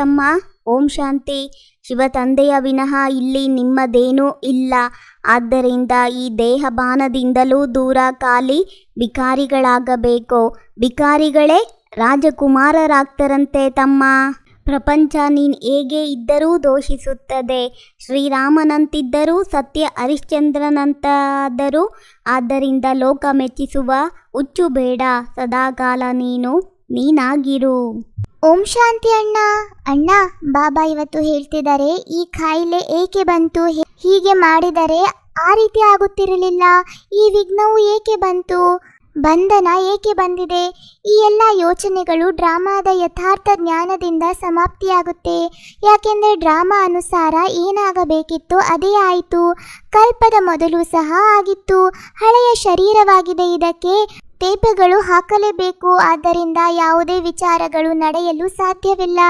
ತಮ್ಮ ಓಂ ಶಾಂತಿ. ಶಿವ ತಂದೆಯ ವಿನಃ ಇಲ್ಲಿ ನಿಮ್ಮದೇನೂ ಇಲ್ಲ. ಆದ್ದರಿಂದ ಈ ದೇಹಬಾನದಿಂದಲೂ ದೂರ ಖಾಲಿ ಬಿಕಾರಿಗಳಾಗಬೇಕು ಬಿಕಾರಿಗಳೇ ರಾಜಕುಮಾರರಾಗ್ತರಂತೆ ತಮ್ಮ ಪ್ರಪಂಚ ನೀನು ಹೇಗೆ ಇದ್ದರೂ ದೋಷಿಸುತ್ತದೆ. ಶ್ರೀರಾಮನಂತಿದ್ದರೂ ಸತ್ಯ ಹರಿಶ್ಚಂದ್ರನಂತಾದರೂ. ಆದ್ದರಿಂದ ಲೋಕ ಮೆಚ್ಚಿಸುವ ಹುಚ್ಚು ಬೇಡ. ಸದಾಕಾಲ ನೀನು, ನೀನಾಗಿರು. ಓಂ ಶಾಂತಿ ಅಣ್ಣ. ಅಣ್ಣ, ಬಾಬಾ ಇವತ್ತು ಹೇಳ್ತಿದ್ದಾರೆ, ಈ ಕಾಯಿಲೆ ಏಕೆ ಬಂತು? ಹೀಗೆ ಮಾಡಿದರೆ ಆ ರೀತಿ ಆಗುತ್ತಿರಲಿಲ್ಲ. ಈ ವಿಘ್ನವು ಏಕೆ ಬಂತು? ಬಂಧನ ಏಕೆ ಬಂದಿದೆ? ಈ ಎಲ್ಲ ಯೋಚನೆಗಳು ಡ್ರಾಮಾದ ಯಥಾರ್ಥ ಜ್ಞಾನದಿಂದ ಸಮಾಪ್ತಿಯಾಗುತ್ತೆ. ಯಾಕೆಂದರೆ ಡ್ರಾಮಾ ಅನುಸಾರ ಏನಾಗಬೇಕಿತ್ತು ಅದೇ ಆಯಿತು. ಕಲ್ಪದ ಮೊದಲು ಸಹ ಆಗಿತ್ತು. ಹಳೆಯ ಶರೀರವಾಗಿದೆ ಇದಕ್ಕೆ. ಟೇಪುಗಳು ಹಾಕಲೇಬೇಕು. ಆದ್ದರಿಂದ ಯಾವುದೇ ವಿಚಾರಗಳು ನಡೆಯಲು ಸಾಧ್ಯವಿಲ್ಲ.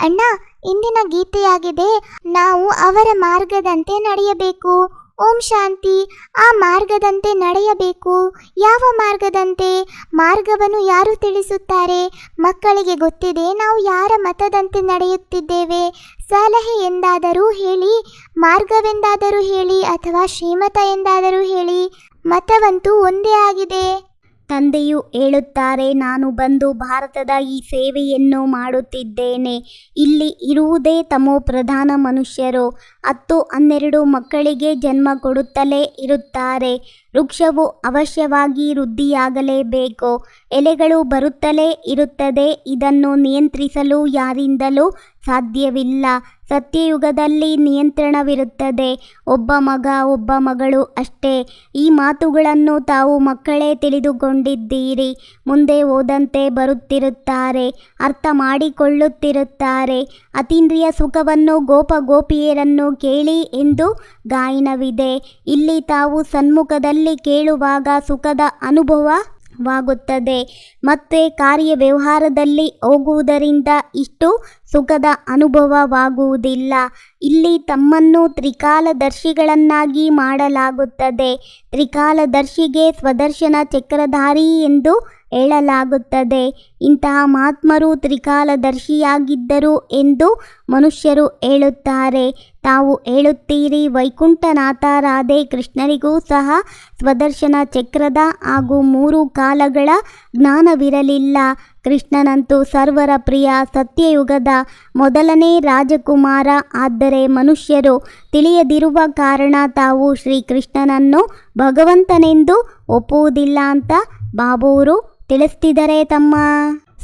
ಅಣ್ಣ, ಇಂದಿನ ಗೀತೆಯಾಗಿದೆ. ನಾವು ಅವರ ಮಾರ್ಗದಂತೆ ನಡೆಯಬೇಕು. ಓಂ ಶಾಂತಿ. ಆ ಮಾರ್ಗದಂತೆ ನಡೆಯಬೇಕು. ಯಾವ ಮಾರ್ಗದಂತೆ? ಮಾರ್ಗವನ್ನು ಯಾರು ತಿಳಿಸುತ್ತಾರೆ? ಮಕ್ಕಳಿಗೆ ಗೊತ್ತಿದೆ ನಾವು ಯಾರ ಮತದಂತೆ ನಡೆಯುತ್ತಿದ್ದೇವೆ. ಸಲಹೆ ಎಂದಾದರೂ ಹೇಳಿ, ಮಾರ್ಗವೆಂದಾದರೂ ಹೇಳಿ ಅಥವಾ ಶ್ರೀಮತ ಎಂದಾದರೂ ಹೇಳಿ, ಮತವಂತೂ ಒಂದೇ ಆಗಿದೆ. ತಂದೆಯು ಹೇಳುತ್ತಾರೆ, ನಾನು ಬಂದು ಭಾರತದ ಈ ಸೇವೆಯನ್ನು ಮಾಡುತ್ತಿದ್ದೇನೆ. ಇಲ್ಲಿ ಇರುವುದೇ ತಮೋ ಪ್ರಧಾನ ಮನುಷ್ಯರು. ಹತ್ತು ಹನ್ನೆರಡು ಮಕ್ಕಳಿಗೆ ಜನ್ಮ ಕೊಡುತ್ತಲೇ ಇರುತ್ತಾರೆ. ವೃಕ್ಷವು ಅವಶ್ಯವಾಗಿ ವೃದ್ಧಿಯಾಗಲೇಬೇಕು, ಎಲೆಗಳು ಬರುತ್ತಲೇ ಇರುತ್ತದೆ, ಇದನ್ನು ನಿಯಂತ್ರಿಸಲು ಯಾರಿಂದಲೂ ಸಾಧ್ಯವಿಲ್ಲ. ಸತ್ಯಯುಗದಲ್ಲಿ ನಿಯಂತ್ರಣವಿರುತ್ತದೆ, ಒಬ್ಬ ಮಗ ಒಬ್ಬ ಮಗಳು ಅಷ್ಟೇ. ಈ ಮಾತುಗಳನ್ನು ತಾವು ಮಕ್ಕಳೇ ತಿಳಿದುಕೊಂಡಿದ್ದೀರಿ, ಮುಂದೆ ಓದಂತೆ ಬರುತ್ತಿರುತ್ತಾರೆ, ಅರ್ಥ ಮಾಡಿಕೊಳ್ಳುತ್ತಿರುತ್ತಾರೆ. ಅತೀಂದ್ರಿಯ ಸುಖವನ್ನು ಗೋಪ ಗೋಪಿಯರನ್ನು ಕೇಳಿ ಎಂದು ಗಾಯನವಿದೆ. ಇಲ್ಲಿ ತಾವು ಸನ್ಮುಖದಲ್ಲಿ ಕೇಳುವಾಗ ಸುಖದ ಅನುಭವವಾಗುತ್ತದೆ. ಮತ್ತೆ ಕಾರ್ಯ ವ್ಯವಹಾರದಲ್ಲಿ ಹೋಗುವುದರಿಂದ ಇಷ್ಟು ಸುಖದ ಅನುಭವವಾಗುವುದಿಲ್ಲ. ಇಲ್ಲಿ ತಮ್ಮನ್ನು ತ್ರಿಕಾಲದರ್ಶಿಗಳನ್ನಾಗಿ ಮಾಡಲಾಗುತ್ತದೆ. ತ್ರಿಕಾಲದರ್ಶಿಗೆ ಸ್ವದರ್ಶನ ಚಕ್ರಧಾರಿ ಎಂದು ಹೇಳಲಾಗುತ್ತದೆ. ಇಂತಹ ಮಹಾತ್ಮರು ತ್ರಿಕಾಲದರ್ಶಿಯಾಗಿದ್ದರು ಎಂದು ಮನುಷ್ಯರು ಹೇಳುತ್ತಾರೆ. ತಾವು ಹೇಳುತ್ತೀರಿ ವೈಕುಂಠನಾಥ ರಾಧೆ ಕೃಷ್ಣರಿಗೂ ಸಹ ಸ್ವದರ್ಶನ ಚಕ್ರದ ಹಾಗೂ ಮೂರು ಕಾಲಗಳ ಜ್ಞಾನವಿರಲಿಲ್ಲ. ಕೃಷ್ಣನಂತೂ ಸರ್ವರ ಪ್ರಿಯ ಸತ್ಯಯುಗದ ಮೊದಲನೇ ರಾಜಕುಮಾರ. ಆದರೆ ಮನುಷ್ಯರು ತಿಳಿಯದಿರುವ ಕಾರಣ ತಾವು ಶ್ರೀಕೃಷ್ಣನನ್ನು ಭಗವಂತನೆಂದು ಒಪ್ಪುವುದಿಲ್ಲ ಅಂತ ಬಾಬೂರು ತಿಳಿಸ್ತಿದ್ದಾರೆ ತಮ್ಮ?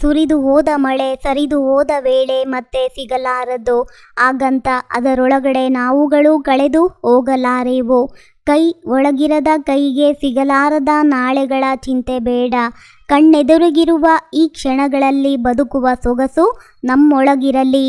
ಸುರಿದು ಹೋದ ಮಳೆ, ಸರಿದು ಹೋದ ವೇಳೆ ಮತ್ತೆ ಸಿಗಲಾರದು. ಹಾಗಂತ ಅದರೊಳಗಡೆ ನಾವುಗಳು ಕಳೆದು ಹೋಗಲಾರೆವು? ಕೈ ಒಳಗಿರದ ಕೈಗೆ ಸಿಗಲಾರದ ನಾಳೆಗಳ ಚಿಂತೆ ಬೇಡ. ಕಣ್ಣೆದುರಿಗಿರುವ ಈ ಕ್ಷಣಗಳಲ್ಲಿ ಬದುಕುವ ಸೊಗಸು ನಮ್ಮೊಳಗಿರಲಿ.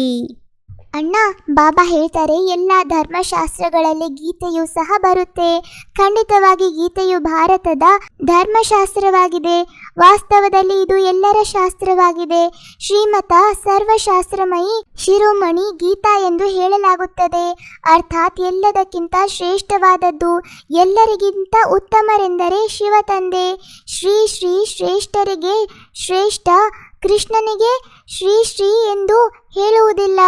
ಅಣ್ಣ, ಬಾಬಾ ಹೇಳ್ತಾರೆ, ಎಲ್ಲ ಧರ್ಮಶಾಸ್ತ್ರಗಳಲ್ಲಿ ಗೀತೆಯು ಸಹ ಬರುತ್ತೆ. ಖಂಡಿತವಾಗಿ ಗೀತೆಯು ಭಾರತದ ಧರ್ಮಶಾಸ್ತ್ರವಾಗಿದೆ. ವಾಸ್ತವದಲ್ಲಿ ಇದು ಎಲ್ಲರ ಶಾಸ್ತ್ರವಾಗಿದೆ. ಶ್ರೀಮತ ಸರ್ವಶಾಸ್ತ್ರಮಯಿ ಶಿರೋಮಣಿ ಗೀತಾ ಎಂದು ಹೇಳಲಾಗುತ್ತದೆ. ಅರ್ಥಾತ್ ಎಲ್ಲದಕ್ಕಿಂತ ಶ್ರೇಷ್ಠವಾದದ್ದು, ಎಲ್ಲರಿಗಿಂತ ಉತ್ತಮರೆಂದರೆ ಶಿವ ತಂದೆ. ಶ್ರೀ ಶ್ರೀ ಶ್ರೇಷ್ಠರಿಗೆ ಶ್ರೇಷ್ಠ ಕೃಷ್ಣನಿಗೆ ಶ್ರೀ ಶ್ರೀ ಎಂದು ಹೇಳುವುದಿಲ್ಲ.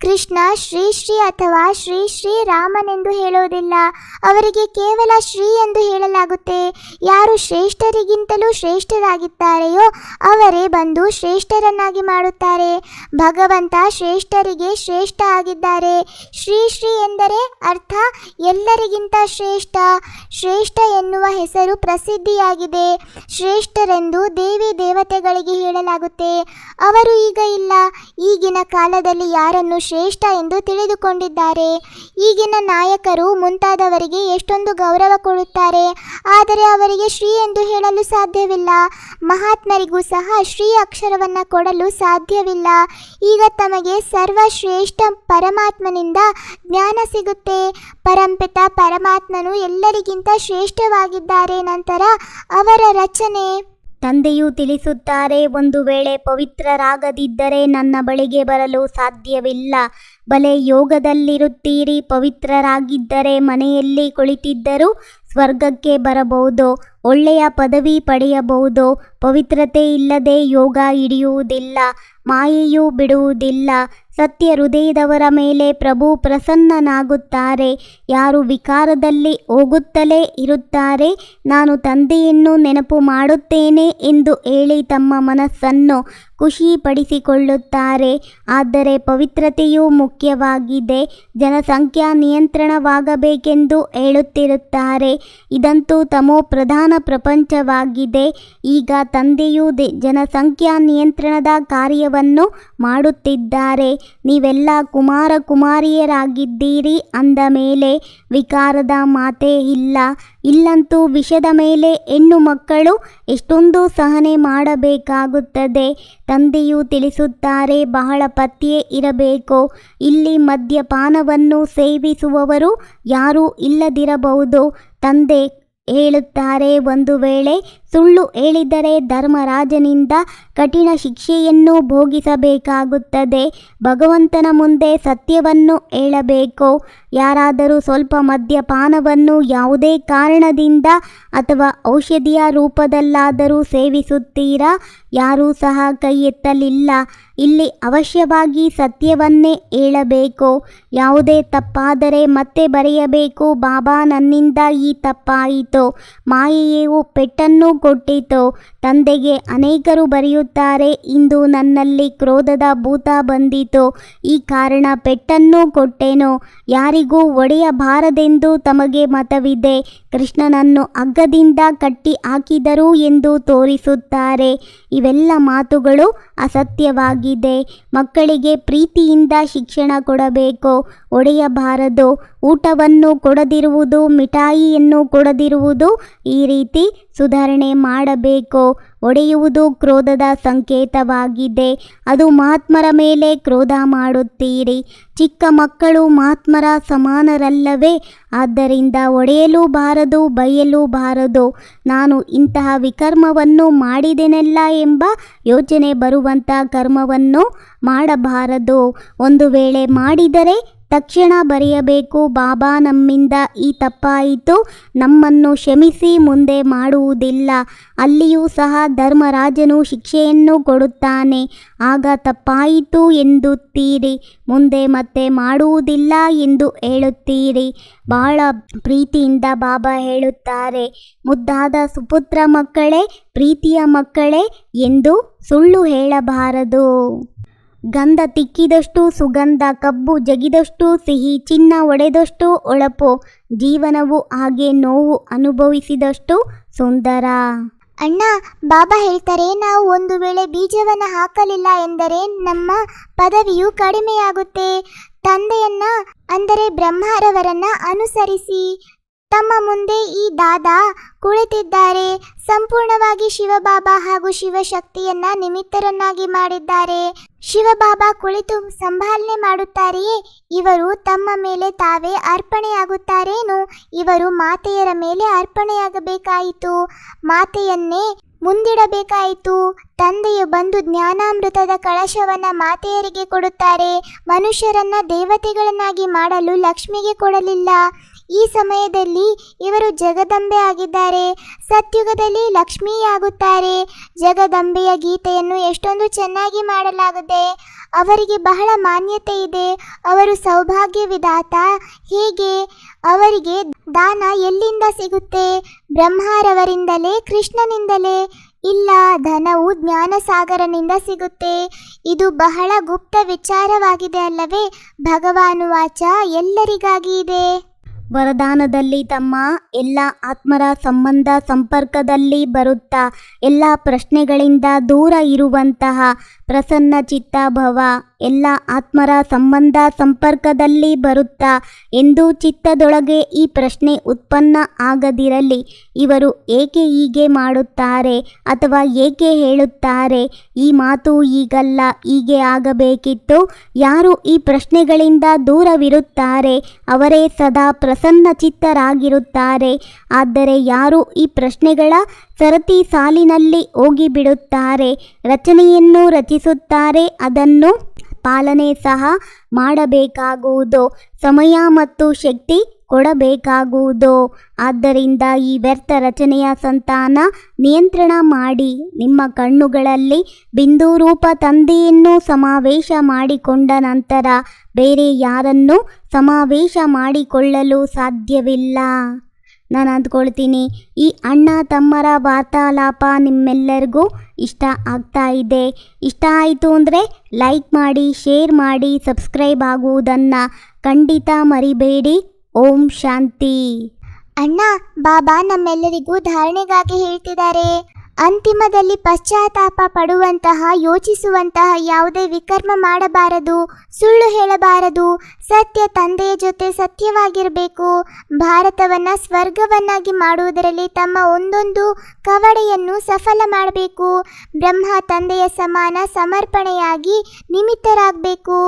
ಕೃಷ್ಣ ಶ್ರೀ ಶ್ರೀ ಅಥವಾ ಶ್ರೀ ಶ್ರೀ ರಾಮನೆಂದು ಹೇಳುವುದಿಲ್ಲ. ಅವರಿಗೆ ಕೇವಲ ಶ್ರೀ ಎಂದು ಹೇಳಲಾಗುತ್ತೆ. ಯಾರು ಶ್ರೇಷ್ಠರಿಗಿಂತಲೂ ಶ್ರೇಷ್ಠರಾಗಿದ್ದಾರೆಯೋ ಅವರೇ ಬಂದು ಶ್ರೇಷ್ಠರನ್ನಾಗಿ ಮಾಡುತ್ತಾರೆ. ಭಗವಂತ ಶ್ರೇಷ್ಠರಿಗೆ ಶ್ರೇಷ್ಠ ಆಗಿದ್ದಾರೆ. ಶ್ರೀ ಶ್ರೀ ಎಂದರೆ ಅರ್ಥ ಎಲ್ಲರಿಗಿಂತ ಶ್ರೇಷ್ಠ. ಶ್ರೇಷ್ಠ ಎನ್ನುವ ಹೆಸರು ಪ್ರಸಿದ್ಧಿಯಾಗಿದೆ. ಶ್ರೇಷ್ಠರೆಂದು ದೇವಿ ದೇವತೆಗಳಿಗೆ ಹೇಳಲಾಗುತ್ತೆ. ಅವರು ಈಗ ಇಲ್ಲ. ಈಗಿನ ಕಾಲದಲ್ಲಿ ಯಾರನ್ನು ಶ್ರೇಷ್ಠ ಎಂದು ತಿಳಿದುಕೊಂಡಿದ್ದಾರೆ? ಈಗಿನ ನಾಯಕರು ಮುಂತಾದವರಿಗೆ ಎಷ್ಟೊಂದು ಗೌರವ ಕೊಡುತ್ತಾರೆ, ಆದರೆ ಅವರಿಗೆ ಶ್ರೀ ಎಂದು ಹೇಳಲು ಸಾಧ್ಯವಿಲ್ಲ. ಮಹಾತ್ಮರಿಗೂ ಸಹ ಶ್ರೀ ಅಕ್ಷರವನ್ನು ಕೊಡಲು ಸಾಧ್ಯವಿಲ್ಲ. ಈಗ ತಮಗೆ ಸರ್ವಶ್ರೇಷ್ಠ ಪರಮಾತ್ಮನಿಂದ ಜ್ಞಾನ ಸಿಗುತ್ತೆ. ಪರಂಪಿತ ಪರಮಾತ್ಮನು ಎಲ್ಲರಿಗಿಂತ ಶ್ರೇಷ್ಠವಾಗಿದ್ದಾರೆ. ನಂತರ ಅವರ ರಚನೆ. ತಂದೆಯು ತಿಳಿಸುತ್ತಾರೆ, ಒಂದು ವೇಳೆ ಪವಿತ್ರರಾಗದಿದ್ದರೆ ನನ್ನ ಬಳಿಗೆ ಬರಲು ಸಾಧ್ಯವಿಲ್ಲ. ಬಲೆ ಯೋಗದಲ್ಲಿರುತ್ತೀರಿ, ಪವಿತ್ರರಾಗಿದ್ದರೆ ಮನೆಯಲ್ಲಿ ಕುಳಿತಿದ್ದರೂ ಸ್ವರ್ಗಕ್ಕೆ ಬರಬಹುದು. ಒಳ್ಳೆಯ ಪದವಿ ಪಡೆಯಬಹುದು. ಪವಿತ್ರತೆ ಇಲ್ಲದೆ ಯೋಗ ಹಿಡಿಯುವುದಿಲ್ಲ. ಮಾಯೆಯು ಬಿಡುವುದಿಲ್ಲ. ಸತ್ಯ ಹೃದಯದವರ ಮೇಲೆ ಪ್ರಭು ಪ್ರಸನ್ನನಾಗುತ್ತಾರೆ. ಯಾರು ವಿಕಾರದಲ್ಲಿ ಹೋಗುತ್ತಲೇ ಇರುತ್ತಾರೆ. ನಾನು ತಂದೆಯನ್ನು ನೆನಪು ಮಾಡುತ್ತೇನೆ ಎಂದು ಹೇಳಿ ತಮ್ಮ ಮನಸ್ಸನ್ನು ಖುಷಿಪಡಿಸಿಕೊಳ್ಳುತ್ತಾರೆ. ಆದರೆ ಪವಿತ್ರತೆಯು ಮುಖ್ಯವಾಗಿದೆ. ಜನಸಂಖ್ಯಾ ನಿಯಂತ್ರಣವಾಗಬೇಕೆಂದು ಹೇಳುತ್ತಿರುತ್ತಾರೆ. ಇದಂತೂ ತಮೋ ಪ್ರಧಾನ ಪ್ರಪಂಚವಾಗಿದೆ. ಈಗ ತಂದೆಯು ಜನಸಂಖ್ಯಾ ನಿಯಂತ್ರಣದ ಕಾರ್ಯವನ್ನು ಮಾಡುತ್ತಿದ್ದಾರೆ. ನೀವೆಲ್ಲ ಕುಮಾರ ಕುಮಾರಿಯರಾಗಿದ್ದೀರಿ. ಅಂದ ಮೇಲೆ ವಿಕಾರದ ಮಾತೇ ಇಲ್ಲ. ಇಲ್ಲಂತೂ ವಿಷದ ಮೇಲೆ ಹೆಣ್ಣು ಮಕ್ಕಳು ಎಷ್ಟೊಂದು ಸಹನೆ ಮಾಡಬೇಕಾಗುತ್ತದೆ. ತಂದೆಯು ತಿಳಿಸುತ್ತಾರೆ, ಬಹಳ ಪತ್ಯೆ ಇರಬೇಕು. ಇಲ್ಲಿ ಮದ್ಯಪಾನವನ್ನು ಸೇವಿಸುವವರು ಯಾರೂ ಇಲ್ಲದಿರಬಹುದು. ತಂದೆ ಹೇಳುತ್ತಾರೆ, ಒಂದು ವೇಳೆ ಸುಳ್ಳು ಹೇಳಿದರೆ ಧರ್ಮರಾಜನಿಂದ ಕಠಿಣ ಶಿಕ್ಷೆಯನ್ನು ಭೋಗಿಸಬೇಕಾಗುತ್ತದೆ. ಭಗವಂತನ ಮುಂದೆ ಸತ್ಯವನ್ನು ಹೇಳಬೇಕು. ಯಾರಾದರೂ ಸ್ವಲ್ಪ ಮದ್ಯಪಾನವನ್ನು ಯಾವುದೇ ಕಾರಣದಿಂದ ಅಥವಾ ಔಷಧಿಯ ರೂಪದಲ್ಲಾದರೂ ಸೇವಿಸುತ್ತೀರಾ? ಯಾರೂ ಸಹ ಕೈ ಎತ್ತಲಿಲ್ಲ ಇಲ್ಲಿ ಅವಶ್ಯವಾಗಿ ಸತ್ಯವನ್ನೇ ಹೇಳಬೇಕು. ಯಾವುದೇ ತಪ್ಪಾದರೆ ಮತ್ತೆ ಬರೆಯಬೇಕು, ಬಾಬಾ ನನ್ನಿಂದ ಈ ತಪ್ಪಾಯಿತು. ಮಾಯೆಯು ಪೆಟ್ಟನ್ನು ಕೊಟ್ಟಿತು? ತಂದೆಗೆ ಅನೇಕರು ಬರೆಯುತ್ತಾರೆ, ಇಂದು ನನ್ನಲ್ಲಿ ಕ್ರೋಧದ ಭೂತ ಬಂದಿತು? ಈ ಕಾರಣ ಪೆಟ್ಟನ್ನು ಕೊಟ್ಟೆನು? ಯಾರಿಗೂ ಒಡೆಯಬಾರದೆಂದು ತಮಗೆ ಮತವಿದೆ. ಕೃಷ್ಣನನ್ನು ಹಗ್ಗದಿಂದ ಕಟ್ಟಿ ಹಾಕಿದರು ಎಂದು ತೋರಿಸುತ್ತಾರೆ. ಇವೆಲ್ಲ ಮಾತುಗಳು ಅಸತ್ಯವಾಗಿದೆ. ಮಕ್ಕಳಿಗೆ ಪ್ರೀತಿಯಿಂದ ಶಿಕ್ಷಣ ಕೊಡಬೇಕು. ಒಡೆಯಬಾರದು. ಊಟವನ್ನು ಕೊಡದಿರುವುದು, ಮಿಠಾಯಿಯನ್ನು ಕೊಡದಿರುವುದು ಈ ರೀತಿ ಸುಧಾರಣೆ ಮಾಡಬೇಕು. ಒಡೆಯುವುದು ಕ್ರೋಧದ ಸಂಕೇತವಾಗಿದೆ. ಅದು ಮಹಾತ್ಮರ ಮೇಲೆ ಕ್ರೋಧ ಮಾಡುತ್ತೀರಿ. ಚಿಕ್ಕ ಮಕ್ಕಳು ಮಹಾತ್ಮರ ಸಮಾನರಲ್ಲವೇ? ಆದ್ದರಿಂದ ಒಡೆಯಲು ಬಾರದು ಬೈಯಲು ಬಾರದು ನಾನು ಇಂತಹ ವಿಕರ್ಮವನ್ನು ಮಾಡಿದೆನೆಲ್ಲ ಎಂಬ ಯೋಚನೆ ಬರುವಂಥ ಕರ್ಮವನ್ನು ಮಾಡಬಾರದು. ಒಂದು ವೇಳೆ ಮಾಡಿದರೆ ತಕ್ಷಣ ಬರೆಯಬೇಕು, ಬಾಬಾ, ನಮ್ಮಿಂದ ಈ ತಪ್ಪಾಯಿತು, ನಮ್ಮನ್ನು ಕ್ಷಮಿಸಿ, ಮುಂದೆ ಮಾಡುವುದಿಲ್ಲ. ಅಲ್ಲಿಯೂ ಸಹ ಧರ್ಮರಾಜನು ಶಿಕ್ಷೆಯನ್ನು ಕೊಡುತ್ತಾನೆ. ಆಗ ತಪ್ಪಾಯಿತು ಎಂದುತ್ತೀರಿ, ಮುಂದೆ ಮತ್ತೆ ಮಾಡುವುದಿಲ್ಲ ಎಂದು ಹೇಳುತ್ತೀರಿ. ಬಹಳ ಪ್ರೀತಿಯಿಂದ ಬಾಬಾ ಹೇಳುತ್ತಾರೆ, ಮುದ್ದಾದ ಸುಪುತ್ರ ಮಕ್ಕಳೇ, ಪ್ರೀತಿಯ ಮಕ್ಕಳೇ ಎಂದು ಸುಳ್ಳು ಹೇಳಬಾರದು. ಗಂಧ ತಿಕ್ಕಿದಷ್ಟು, ಸುಗಂಧ ಕಬ್ಬು ಜಗಿದಷ್ಟು, ಸಿಹಿ ಚಿನ್ನ ಒಡೆದಷ್ಟು, ಒಳಪು ಜೀವನವು ಹಾಗೆ ನೋವು ಅನುಭವಿಸಿದಷ್ಟು ಸುಂದರ. ಅಣ್ಣ, ಬಾಬಾ ಹೇಳ್ತಾರೆ, ನಾವು ಒಂದು ವೇಳೆ ಬೀಜವನ್ನು ಹಾಕಲಿಲ್ಲ ಎಂದರೆ ನಮ್ಮ ಪದವಿಯು ಕಡಿಮೆಯಾಗುತ್ತೆ. ತಂದೆಯನ್ನ, ಅಂದರೆ ಬ್ರಹ್ಮಾರವರನ್ನ ಅನುಸರಿಸಿ. ತಮ್ಮ ಮುಂದೆ ಈ ದಾದಾ ಕುಳಿತಿದ್ದಾರೆ. ಸಂಪೂರ್ಣವಾಗಿ ಶಿವಬಾಬಾ ಹಾಗೂ ಶಿವಶಕ್ತಿಯನ್ನ ನಿಮಿತ್ತರನ್ನಾಗಿ ಮಾಡಿದ್ದಾರೆ. ಶಿವಬಾಬಾ ಕುಳಿತು ಸಂಭಾಲನೆ ಮಾಡುತ್ತಾರೆಯೇ? ಇವರು ತಮ್ಮ ಮೇಲೆ ತಾವೇ ಅರ್ಪಣೆಯಾಗುತ್ತಾರೇನು? ಇವರು ಮಾತೆಯರ ಮೇಲೆ ಅರ್ಪಣೆಯಾಗಬೇಕಾಯಿತು. ಮಾತೆಯನ್ನೇ ಮುಂದಿಡಬೇಕಾಯಿತು. ತಂದೆಯು ಬಂದು ಜ್ಞಾನಾಮೃತದ ಕಳಶವನ್ನ ಮಾತೆಯರಿಗೆ ಕೊಡುತ್ತಾರೆ. ಮನುಷ್ಯರನ್ನ ದೇವತೆಗಳನ್ನಾಗಿ ಮಾಡಲು ಲಕ್ಷ್ಮಿಗೆ ಕೊಡಲಿಲ್ಲ. ಈ ಸಮಯದಲ್ಲಿ ಇವರು ಜಗದಂಬೆ ಆಗಿದ್ದಾರೆ. ಸತ್ಯುಗದಲ್ಲಿ ಲಕ್ಷ್ಮಿಯಾಗುತ್ತಾರೆ ಜಗದಂಬೆಯ ಗೀತೆಯನ್ನು ಎಷ್ಟೊಂದು ಚೆನ್ನಾಗಿ ಮಾಡಲಾಗಿದೆ ಅವರಿಗೆ ಬಹಳ ಮಾನ್ಯತೆ ಇದೆ. ಅವರು ಸೌಭಾಗ್ಯ ವಿಧಾತ ಹೇಗೆ ಅವರಿಗೆ ದಾನ ಎಲ್ಲಿಂದ ಸಿಗುತ್ತೆ? ಬ್ರಹ್ಮರವರಿಂದಲೇ, ಕೃಷ್ಣನಿಂದಲೇ? ಇಲ್ಲ, ಧನವು ಜ್ಞಾನಸಾಗರನಿಂದ ಸಿಗುತ್ತೆ. ಇದು ಬಹಳ ಗುಪ್ತ ವಿಚಾರವಾಗಿದೆ ಅಲ್ಲವೇ? ಭಗವಾನುವಾಚ ಎಲ್ಲರಿಗಾಗಿ ಇದೆ. ವರದಾನದಲ್ಲಿ ತಮ್ಮ ಎಲ್ಲ ಆತ್ಮರ ಸಂಬಂಧ ಸಂಪರ್ಕದಲ್ಲಿ ಬರುತ್ತಾ ಎಲ್ಲ ಪ್ರಶ್ನೆಗಳಿಂದ ದೂರ ಇರುವಂತಹ ಪ್ರಸನ್ನ ಚಿತ್ತ ಭವ ಎಲ್ಲ ಆತ್ಮರ ಸಂಬಂಧ ಸಂಪರ್ಕದಲ್ಲಿ ಬರುತ್ತಾ ಎಂದು ಚಿತ್ತದೊಳಗೆ ಈ ಪ್ರಶ್ನೆ ಉತ್ಪನ್ನ ಆಗದಿರಲಿ. ಇವರು ಏಕೆ ಹೀಗೆ ಮಾಡುತ್ತಾರೆ ಅಥವಾ ಏಕೆ ಹೇಳುತ್ತಾರೆ? ಈ ಮಾತು ಈಗಲ್ಲ, ಹೀಗೆ ಆಗಬೇಕಿತ್ತು. ಯಾರು ಈ ಪ್ರಶ್ನೆಗಳಿಂದ ದೂರವಿರುತ್ತಾರೆ? ಅವರೇ ಸದಾ ಪ್ರಸನ್ನ ಚಿತ್ತರಾಗಿರುತ್ತಾರೆ. ಆದರೆ ಯಾರು ಈ ಪ್ರಶ್ನೆಗಳ ಸರತಿ ಸಾಲಿನಲ್ಲಿ ಹೋಗಿಬಿಡುತ್ತಾರೆ? ರಚನೆಯನ್ನು ರಚಿಸುತ್ತಾರೆ, ಅದನ್ನು ಪಾಲನೆ ಸಹ ಮಾಡಬೇಕಾಗುವುದು. ಸಮಯ ಮತ್ತು ಶಕ್ತಿ ಕೊಡಬೇಕಾಗುವುದು. ಆದ್ದರಿಂದ ಈ ವ್ಯರ್ಥ ರಚನೆಯ ಸಂತಾನ ನಿಯಂತ್ರಣ ಮಾಡಿ. ನಿಮ್ಮ ಕಣ್ಣುಗಳಲ್ಲಿ ಬಿಂದು ರೂಪ ತಂದೆಯನ್ನು ಸಮಾವೇಶ ಮಾಡಿಕೊಂಡ ನಂತರ ಬೇರೆ ಯಾರನ್ನೂ ಸಮಾವೇಶ ಮಾಡಿಕೊಳ್ಳಲು ಸಾಧ್ಯವಿಲ್ಲ. ನಾನು ಅಂದ್ಕೊಳ್ತೀನಿ, ಈ ಅಣ್ಣ ತಮ್ಮರ ವಾರ್ತಾಲಾಪ ನಿಮ್ಮೆಲ್ಲರಿಗೂ ಇಷ್ಟ ಆಗ್ತಾ ಇದೆ. ಇಷ್ಟ ಆಯಿತು ಅಂದರೆ ಲೈಕ್ ಮಾಡಿ, ಶೇರ್ ಮಾಡಿ, ಸಬ್ಸ್ಕ್ರೈಬ್ ಆಗುವುದನ್ನು ಖಂಡಿತ ಮರಿಬೇಡಿ. ಓಂ ಶಾಂತಿ. ಅಣ್ಣ, ಬಾಬಾ ನಮ್ಮೆಲ್ಲರಿಗೂ ಧಾರಣೆಗಾಗಿ ಹೇಳ್ತಿದ್ದಾರೆ. ಅಂತಿಮದಲ್ಲಿ ಪಶ್ಚಾತ್ತಾಪ ಪಡುವಂತಹ, ಯೋಚಿಸುವಂತಹ ಯಾವುದೇ ವಿಕರ್ಮ ಮಾಡಬಾರದು, ಸುಳ್ಳು ಹೇಳಬಾರದು, ಸತ್ಯ ತಂದೆಯ ಜೊತೆ ಸತ್ಯವಾಗಿರಬೇಕು ಭಾರತವನ್ನ ಸ್ವರ್ಗವನ್ನಾಗಿ ಮಾಡುವುದರಲ್ಲಿ ತಮ್ಮ ಒಂದೊಂದು ಕವಡೆಯನ್ನು ಸಫಲ ಮಾಡಬೇಕು ಬ್ರಹ್ಮ ತಂದೆಯ ಸಮಾನ ಸಮರ್ಪಣೆಯಾಗಿ ನಿಮಿತ್ತರಾಗಬೇಕು.